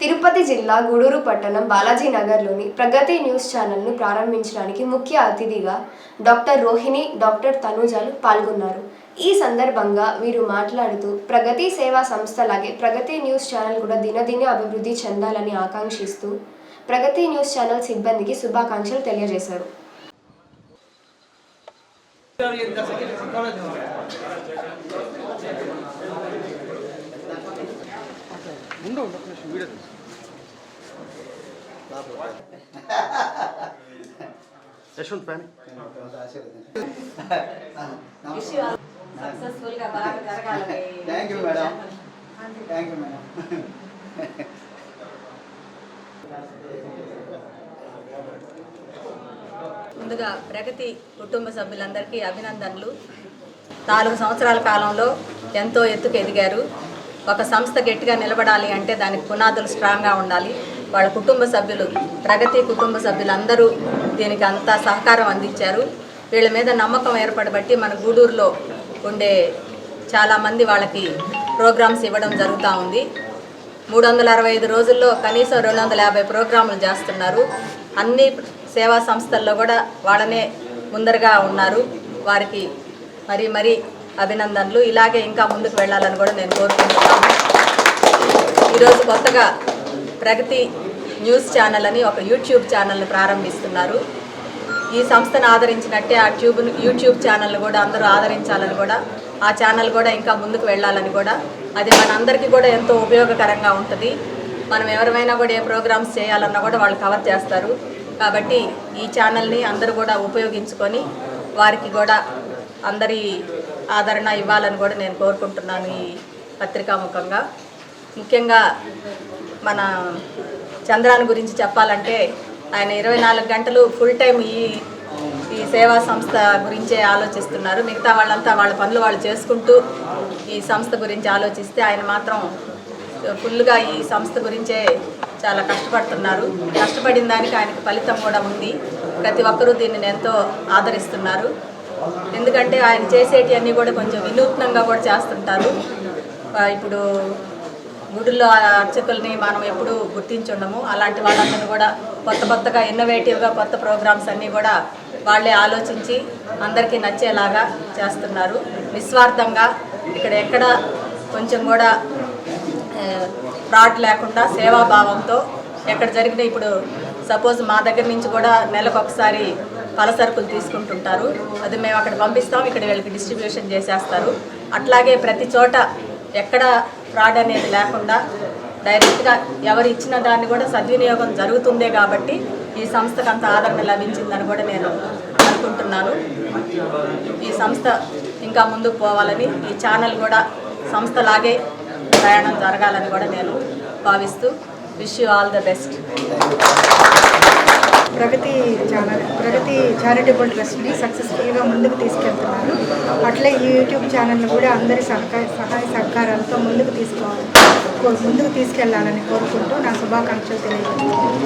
తిరుపతి జిల్లా గూడూరు పట్టణం బాలాజీ నగర్లోని ప్రగతి న్యూస్ ఛానల్ను ప్రారంభించడానికి ముఖ్య అతిథిగా డాక్టర్ రోహిణి డాక్టర్ తనూజలు పాల్గొన్నారు. ఈ సందర్భంగా వీరు మాట్లాడుతూ ప్రగతి సేవా సంస్థలాగే ప్రగతి న్యూస్ ఛానల్ కూడా దినదిన అభివృద్ధి చెందాలని ఆకాంక్షిస్తూ ప్రగతి న్యూస్ ఛానల్ సిబ్బందికి శుభాకాంక్షలు తెలియజేశారు. యశ్వంత్ ఫ్యాన్ సక్సెస్ఫుల్గా బాగా జరగాలని thank you madam thank you madam ముందుగా ప్రగతి కుటుంబ సభ్యులందరికీ అభినందనలు. నాలుగు సంవత్సరాల కాలంలో ఎంతో ఎత్తుకు ఎదిగారు. ఒక సంస్థ గట్టిగా నిలబడాలి అంటే దానికి పునాదులు స్ట్రాంగ్గా ఉండాలి. వాళ్ళ కుటుంబ సభ్యులు ప్రగతి కుటుంబ సభ్యులందరూ దీనికి అంతా సహకారం అందించారు. వీళ్ళ మీద నమ్మకం ఏర్పడబట్టి మన గూడూరులో ఉండే చాలామంది వాళ్ళకి ప్రోగ్రామ్స్ ఇవ్వడం జరుగుతూ ఉంది. మూడు వందల అరవై ఐదు రోజుల్లో కనీసం రెండు వందల యాభై ప్రోగ్రాములు చేస్తున్నారు. అన్ని సేవా సంస్థల్లో కూడా వాళ్ళనే ముందరగా ఉన్నారు. వారికి మరి మరీ అభినందనలు. ఇలాగే ఇంకా ముందుకు వెళ్ళాలని కూడా నేను కోరుకుంటున్నాను. ఈరోజు కొత్తగా ప్రగతి న్యూస్ ఛానల్ అని ఒక యూట్యూబ్ ఛానల్ని ప్రారంభిస్తున్నారు. ఈ సంస్థను ఆదరించినట్టే ఆ ట్యూబ్ను యూట్యూబ్ ఛానల్ని కూడా అందరూ ఆదరించాలని కూడా ఆ ఛానల్ కూడా ఇంకా ముందుకు వెళ్ళాలని కూడా అది మనందరికీ కూడా ఎంతో ఉపయోగకరంగా ఉంటుంది. మనం ఎవరిమైనా కూడా ఏ ప్రోగ్రామ్స్ చేయాలన్నా కూడా వాళ్ళు కవర్ చేస్తారు. కాబట్టి ఈ ఛానల్ని అందరూ కూడా ఉపయోగించుకొని వారికి కూడా అందరి ఆదరణ ఇవ్వాలని కూడా నేను కోరుకుంటున్నాను ఈ పత్రికాముఖంగా ముఖ్యంగా మన చంద్రాన్ గురించి చెప్పాలంటే ఆయన ఇరవై నాలుగు గంటలు ఫుల్ టైం ఈ ఈ సేవా సంస్థ గురించే ఆలోచిస్తున్నారు. మిగతా వాళ్ళంతా వాళ్ళ పనులు వాళ్ళు చేసుకుంటూ ఈ సంస్థ గురించి ఆలోచిస్తే ఆయన మాత్రం ఫుల్గా ఈ సంస్థ గురించే చాలా కష్టపడుతున్నారు. కష్టపడిన దానికి ఆయనకు ఫలితం కూడా ఉంది. ప్రతి ఒక్కరూ దీనిని ఎంతో ఆదరిస్తున్నారు. ఎందుకంటే ఆయన చేసేటివన్నీ కూడా కొంచెం వినూత్నంగా కూడా చేస్తుంటారు. ఇప్పుడు గుడుల్లో అర్చకుల్ని మనం ఎప్పుడూ గుర్తించుండము. అలాంటి వాళ్ళందరినీ కూడా కొత్త కొత్తగా ఇన్నోవేటివ్గా కొత్త ప్రోగ్రామ్స్ అన్నీ కూడా వాళ్ళే ఆలోచించి అందరికీ నచ్చేలాగా చేస్తున్నారు. నిస్వార్థంగా ఇక్కడ ఎక్కడ కొంచెం కూడా ఫ్రాడ్ లేకుండా సేవాభావంతో ఎక్కడ జరిగిన ఇప్పుడు సపోజ్ మా దగ్గర నుంచి కూడా నెలకు ఒకసారి పలసరుకులు తీసుకుంటుంటారు. అది మేము అక్కడ పంపిస్తాం. ఇక్కడ వీళ్ళకి డిస్ట్రిబ్యూషన్ చేసేస్తారు. అట్లాగే ప్రతి చోట ఎక్కడ ఫ్రాడ్ అనేది లేకుండా డైరెక్ట్గా ఎవరు ఇచ్చిన దాన్ని కూడా సద్వినియోగం జరుగుతుందే కాబట్టి ఈ సంస్థకు అంత ఆదరణ లభించిందని కూడా నేను అనుకుంటున్నాను. ఈ సంస్థ ఇంకా ముందుకు పోవాలని ఈ ఛానల్ కూడా సంస్థలాగే ప్రయాణం జరగాలని కూడా నేను భావిస్తూ wish you all the best. Pragathi channel Pragathi charitable ట్రస్ట్ని సక్సెస్ఫుల్గా ముందుకు తీసుకెళ్తున్నారు. అట్లే ఈ యూట్యూబ్ ఛానల్ని కూడా అందరి సహకార సహాయ సహకారాలతో ముందుకు తీసుకోవాలి కో- ముందుకు తీసుకెళ్ళాలని కోరుకుంటూ నా శుభాకాంక్షలు తెలియజేస్తున్నాను.